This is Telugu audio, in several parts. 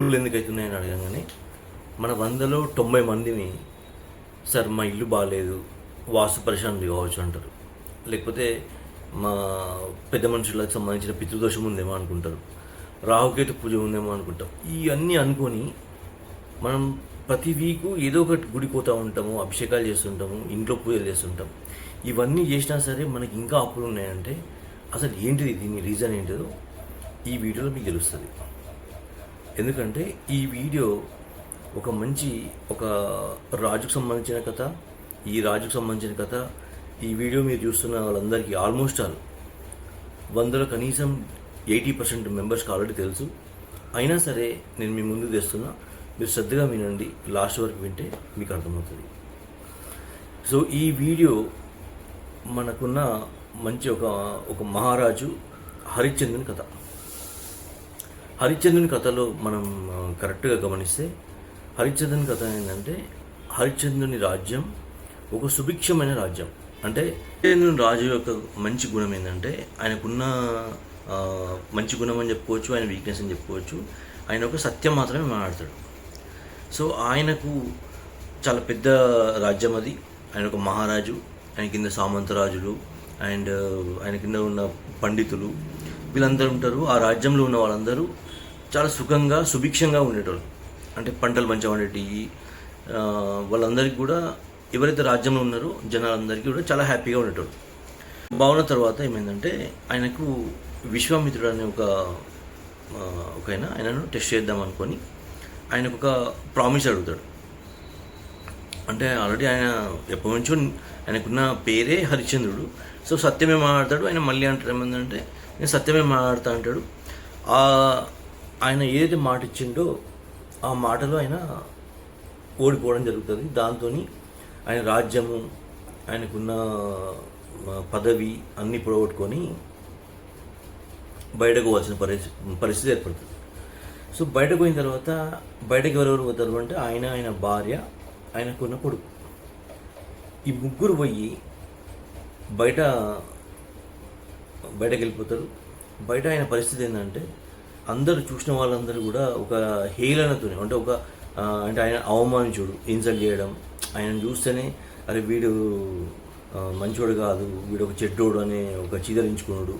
ఇల్లు ఎందుకు అవుతున్నాయని అడగంగానే మన వందలో తొంభై మందిని సార్ మా ఇల్లు బాగాలేదు వాస్తు పరిశాంతి కావచ్చు అంటారు. లేకపోతే మా పెద్ద మనుషులకు సంబంధించిన పితృదోషం ఉందేమో అనుకుంటారు. రాహుకేతు పూజ ఉందేమో అనుకుంటాం ఇవన్నీ అనుకొని మనం ప్రతి వీకు ఏదో ఒకటి గుడి పోతూ ఉంటాము అభిషేకాలు చేస్తుంటాము ఇంట్లో పూజలు చేస్తుంటాం ఇవన్నీ చేసినా సరే మనకి ఇంకా అప్పులు ఉన్నాయంటే అసలు ఏంటిది దీని రీజన్ ఏంటిదో ఈ వీడియోలో మీకు తెలుస్తుంది. ఎందుకంటే ఈ వీడియో ఒక మంచి ఒక రాజుకు సంబంధించిన కథ ఈ రాజుకు సంబంధించిన కథ ఈ వీడియో మీరు చూస్తున్న వాళ్ళందరికీ ఆల్మోస్ట్ ఆల్ వందలో కనీసం ఎయిటీ పర్సెంట్ మెంబర్స్కి ఆల్రెడీ తెలుసు. అయినా సరే నేను మీ ముందు తెస్తున్నా మీరు శ్రద్ధగా వినండి లాస్ట్ వరకు వింటే మీకు అర్థమవుతుంది. సో ఈ వీడియో మనకున్న మంచి ఒక ఒక మహారాజు హరిశ్చంద్రుని కథ. హరిశ్చంద్రుని కథలో మనం కరెక్ట్గా గమనిస్తే హరిశ్చంద్రుని కథ ఏంటంటే హరిశ్చంద్రుని రాజ్యం ఒక సుభిక్షమైన రాజ్యం. అంటే హరిచంద్రుని రాజు యొక్క మంచి గుణం ఏంటంటే ఆయనకున్న మంచి గుణం అని చెప్పుకోవచ్చు ఆయన వీక్నెస్ అని చెప్పుకోవచ్చు. ఆయన ఒక సత్యం మాత్రమే మాట్లాడతాడు. సో ఆయనకు చాలా పెద్ద రాజ్యం అది. ఆయన ఒక మహారాజు ఆయన కింద సామంతరాజులు అండ్ ఆయన కింద ఉన్న పండితులు వీళ్ళందరూ ఉంటారు. ఆ రాజ్యంలో ఉన్న వాళ్ళందరూ చాలా సుఖంగా సుభిక్షంగా ఉండేటోళ్ళు. అంటే పంటలు మంచిగా ఉండేటివి వాళ్ళందరికీ కూడా ఎవరైతే రాజ్యంలో ఉన్నారో జనాలందరికీ కూడా చాలా హ్యాపీగా ఉండేటోళ్ళు. బాగున్న తర్వాత ఏమైందంటే ఆయనకు విశ్వామిత్రుడు అనే ఒక ఒక ఆయన ఆయనను టెస్ట్ చేద్దాం అనుకొని ఆయనకు ఒక ప్రామిస్ అడుగుతాడు. అంటే ఆల్రెడీ ఆయన ఎప్పటి నుంచో ఆయనకున్న పేరే హరిశ్చంద్రుడు. సో సత్యమే మాట్లాడతాడు ఆయన మళ్ళీ అంటాడు ఏమందంటే నేను సత్యమే మాట్లాడతా అంటాడు. ఆయన ఏదైతే మాట ఇచ్చిండో ఆ మాటలో ఆయన ఓడిపోవడం జరుగుతుంది. దాంతో ఆయన రాజ్యము ఆయనకున్న పదవి అన్నీ పొడగొట్టుకొని బయటకు పోవాల్సిన పరిస్థితి పరిస్థితి ఏర్పడుతుంది. సో బయటకు పోయిన తర్వాత బయటకు ఎవరెవరు పోతారు అంటే ఆయన ఆయన భార్య ఆయనకున్న కొడుకు. ఈ ముగ్గురు పోయి బయట బయటకు వెళ్ళిపోతారు బయట ఆయన పరిస్థితి ఏంటంటే అందరూ చూసిన వాళ్ళందరూ కూడా ఒక హేళనతోనే అంటే ఒక అంటే ఆయన అవమానించుడు ఇన్సల్ట్ చేయడం. ఆయన చూస్తేనే అరే వీడు మంచోడు కాదు వీడు ఒక చెడ్డోడు అనే ఒక చీదరించుకున్నాడు.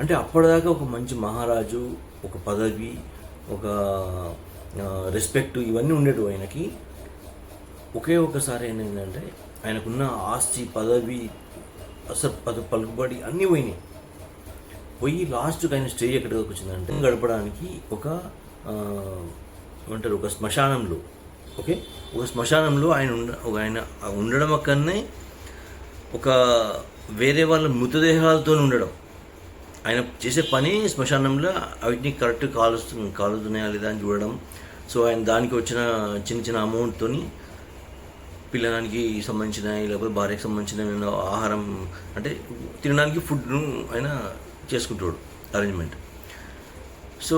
అంటే అప్పటిదాకా ఒక మంచి మహారాజు ఒక పదవి ఒక రెస్పెక్ట్ ఇవన్నీ ఉండేటివి ఆయనకి. ఒకే ఒకసారి ఏంటంటే ఆయనకున్న ఆస్తి పదవి అసలు పద పలుకుబడి అన్నీ పోయినాయి. పోయి లాస్ట్కి ఆయన స్టేజ్ ఎక్కడికి వచ్చిందంటే గడపడానికి ఒక ఆ, ఏమంటారు ఒక శ్మశానంలో. ఓకే ఒక శ్మశానంలో ఆయన ఉండ ఒక ఆయన ఉండడం అక్కడనే ఒక వేరే వాళ్ళ మృతదేహాలతో ఉండడం. ఆయన చేసే పని శ్మశానంలో వాటిని కరెక్ట్ కాలుస్తు కాలుతున్నాయా లేదా అని చూడడం. సో ఆయన దానికి వచ్చిన చిన్న చిన్న అమౌంట్తో పిల్లడానికి సంబంధించిన లేకపోతే భార్యకి సంబంధించిన ఆహారం అంటే తినడానికి ఫుడ్ను ఆయన చేసుకుంటాడు అరేంజ్మెంట్. సో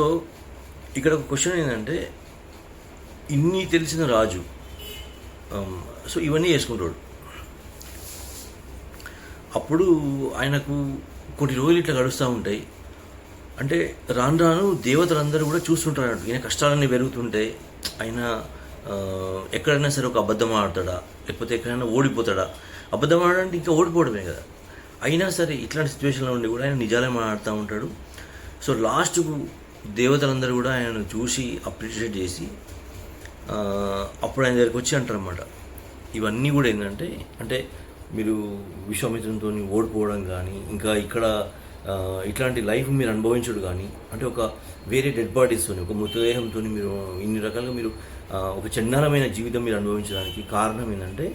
ఇక్కడ ఒక క్వశ్చన్ ఏంటంటే ఇన్ని తెలిసిన రాజు um, సో ఇవన్నీ చేసుకుంటాడు. అప్పుడు ఆయనకు కొన్ని రోజులు ఇట్లా గడుస్తూ ఉంటాయి. అంటే రాను రాను దేవతలందరూ కూడా చూస్తుంటారు ఈయన కష్టాలన్నీ పెరుగుతుంటాయి. ఆయన ఎక్కడైనా సరే ఒక అబద్ధం ఆడతాడా? లేకపోతే ఎక్కడైనా ఓడిపోతాడా? అబద్ధం ఆడాలంటే ఇంకా ఓడిపోవడమే కదా. అయినా సరే ఇట్లాంటి సిచ్యువేషన్లో ఉండి కూడా ఆయన నిజాలే మాట్లాడుతూ ఉంటాడు. సో లాస్ట్కు దేవతలందరూ కూడా ఆయనను చూసి అప్రిషియేట్ చేసి అప్పుడు ఆయన దగ్గరికి వచ్చి అంటారనమాట ఇవన్నీ కూడా ఏంటంటే అంటే మీరు విశ్వామిత్రంతో ఓడిపోవడం కానీ ఇంకా ఇక్కడ ఇట్లాంటి లైఫ్ మీరు అనుభవించడు కానీ అంటే ఒక వేరే డెడ్ బాడీస్తో ఒక మృతదేహంతో మీరు ఇన్ని రకాలుగా మీరు ఒక చండాలమైన జీవితం మీరు అనుభవించడానికి కారణం ఏంటంటే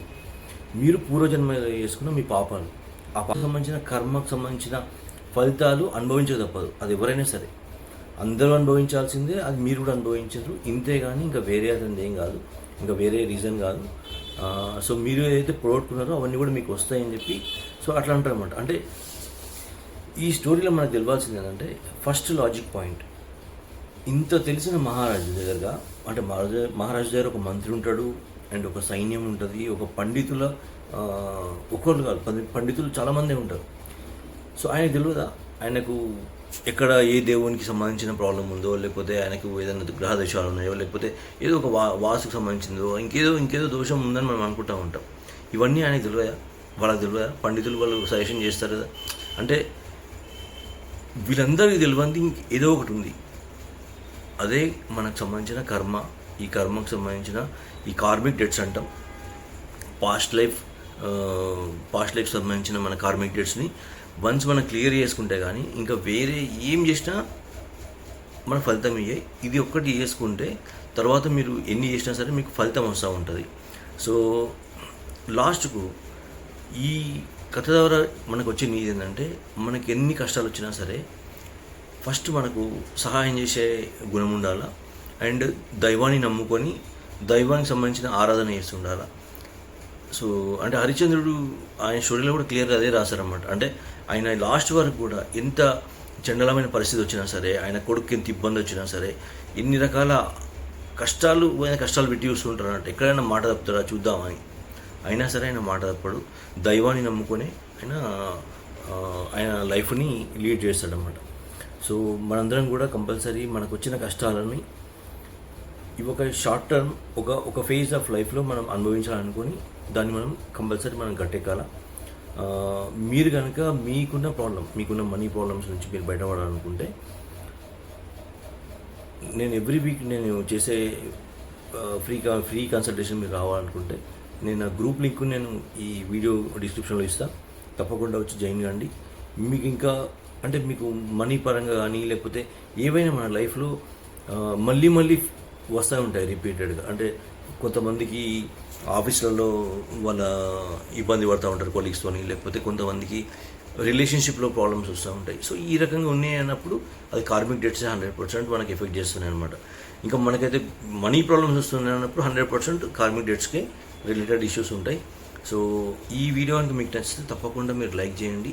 మీరు పూర్వజన్మ చేసుకున్న మీ పాపాలు. ఆ సంబంధించిన కర్మకు సంబంధించిన ఫలితాలు అనుభవించక తప్పదు. అది ఎవరైనా సరే. అందరూ అనుభవించాల్సిందే అది మీరు కూడా అనుభవించరు. ఇంతే కానీ ఇంకా వేరే అతనిది ఏం కాదు. ఇంకా వేరే రీజన్ కాదు. సో మీరు ఏదైతే పోగొట్టుకున్నారో అవన్నీ కూడా మీకు వస్తాయని చెప్పి సో అట్లా అంటారన్నమాట. అంటే ఈ స్టోరీలో మనకు తెలియాల్సింది ఏంటంటే ఫస్ట్ లాజిక్ పాయింట్ ఇంత తెలిసిన మహారాజు దగ్గరగా అంటే మహారాజు మహారాజు దగ్గర ఒక మంత్రి ఉంటాడు అండ్ ఒక సైన్యం ఉంటుంది ఒక పండితుల ఒకళ్ళు కాదు పండితులు చాలామందే ఉంటారు. సో ఆయనకు తెలియదా ఆయనకు ఎక్కడ ఏ దేవునికి సంబంధించిన ప్రాబ్లం ఉందో లేకపోతే ఆయనకు ఏదైనా గ్రహ దోషాలు ఉన్నాయో లేకపోతే ఏదో ఒక వా వాసుకు సంబంధించిందో ఇంకేదో ఇంకేదో దోషం ఉందని మనం అనుకుంటూ ఉంటాం. ఇవన్నీ ఆయనకు తెలియదా వాళ్ళకి తెలియదా పండితులు వాళ్ళు సజెషన్ చేస్తారు కదా? అంటే వీళ్ళందరికీ తెలియంది ఏదో ఒకటి ఉంది. అదే మనకు సంబంధించిన కర్మ ఈ కర్మకు సంబంధించిన ఈ కార్మిక్ డెట్స్ అంటాం. పాస్ట్ లైఫ్ పాస్ట్ లైఫ్ సంబంధించిన మన కార్మిక్ డేట్స్ని వన్స్ మనం క్లియర్ చేసుకుంటే కానీ ఇంకా వేరే ఏం చేసినా మన ఫలితం ఇయ్యాయి ఇది ఒక్కటి చేసుకుంటే తర్వాత మీరు ఎన్ని చేసినా సరే మీకు ఫలితం వస్తూ ఉంటుంది. సో లాస్ట్కు ఈ కథ ద్వారా మనకు వచ్చే నీది ఏంటంటే మనకి ఎన్ని కష్టాలు వచ్చినా సరే ఫస్ట్ మనకు సహాయం చేసే గుణం ఉండాలా? అండ్ దైవాన్ని నమ్ముకొని దైవానికి సంబంధించిన ఆరాధన చేస్తుండాలా? సో అంటే హరిచంద్రుడు ఆయన స్టోరీలో కూడా క్లియర్గా అదే రాశారన్నమాట. అంటే ఆయన లాస్ట్ వరకు కూడా ఎంత చండలమైన పరిస్థితి వచ్చినా సరే ఆయన కొడుకు ఎంత ఇబ్బంది వచ్చినా సరే ఎన్ని రకాల కష్టాలు ఆయన కష్టాలు పెట్టి చూస్తుంటారు అంటే ఎక్కడైనా మాట తప్పుతారా చూద్దామని. అయినా సరే ఆయన మాట తప్పడు. దైవాన్ని నమ్ముకొని ఆయన ఆయన లైఫ్ని లీడ్ చేస్తాడనమాట సో మనందరం కూడా కంపల్సరీ మనకు వచ్చిన కష్టాలని ఇవి ఒక షార్ట్ టర్మ్ ఒక ఒక ఫేజ్ ఆఫ్ లైఫ్లో మనం అనుభవించాలనుకొని దాన్ని మనం కంపల్సరీ మనం గట్టెక్కాల మీరు కనుక మీకున్న ప్రాబ్లం మీకున్న మనీ ప్రాబ్లమ్స్ నుంచి మీరు బయటపడాలనుకుంటే నేను ఎవ్రీ వీక్ నేను చేసే ఫ్రీ ఫ్రీ కన్సల్టేషన్ మీరు రావాలనుకుంటే నేను నా గ్రూప్ లింక్ నేను ఈ వీడియో డిస్క్రిప్షన్లో ఇస్తాను తప్పకుండా వచ్చి జాయిన్ కండి. మీకు ఇంకా అంటే మీకు మనీ పరంగా కానీ లేకపోతే ఏవైనా మన లైఫ్లో మళ్ళీ మళ్ళీ వస్తూ ఉంటాయి రిపీటెడ్గా అంటే కొంతమందికి ఆఫీసులలో వాళ్ళ ఇబ్బంది పడుతూ ఉంటారు కొలీగ్స్తోని లేకపోతే కొంతమందికి రిలేషన్షిప్లో ప్రాబ్లమ్స్ వస్తూ ఉంటాయి. సో ఈ రకంగా ఉన్నాయి అన్నప్పుడు అది కార్మిక్ డేట్స్ హండ్రెడ్ పర్సెంట్ మనకి ఎఫెక్ట్ చేస్తున్నాయి అనమాట ఇంకా మనకైతే మనీ ప్రాబ్లమ్స్ వస్తున్నాయి అన్నప్పుడు హండ్రెడ్ పర్సెంట్ కార్మిక్ డెట్స్కి రిలేటెడ్ ఇష్యూస్ ఉంటాయి. సో ఈ వీడియో కనుక మీకు నచ్చితే తప్పకుండా మీరు లైక్ చేయండి.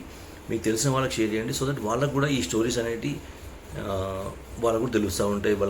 మీకు తెలిసిన వాళ్ళకి షేర్ చేయండి. సో దట్ వాళ్ళకు కూడా ఈ స్టోరీస్ అనేవి వాళ్ళకు కూడా తెలుస్తూ ఉంటాయి. వాళ్ళ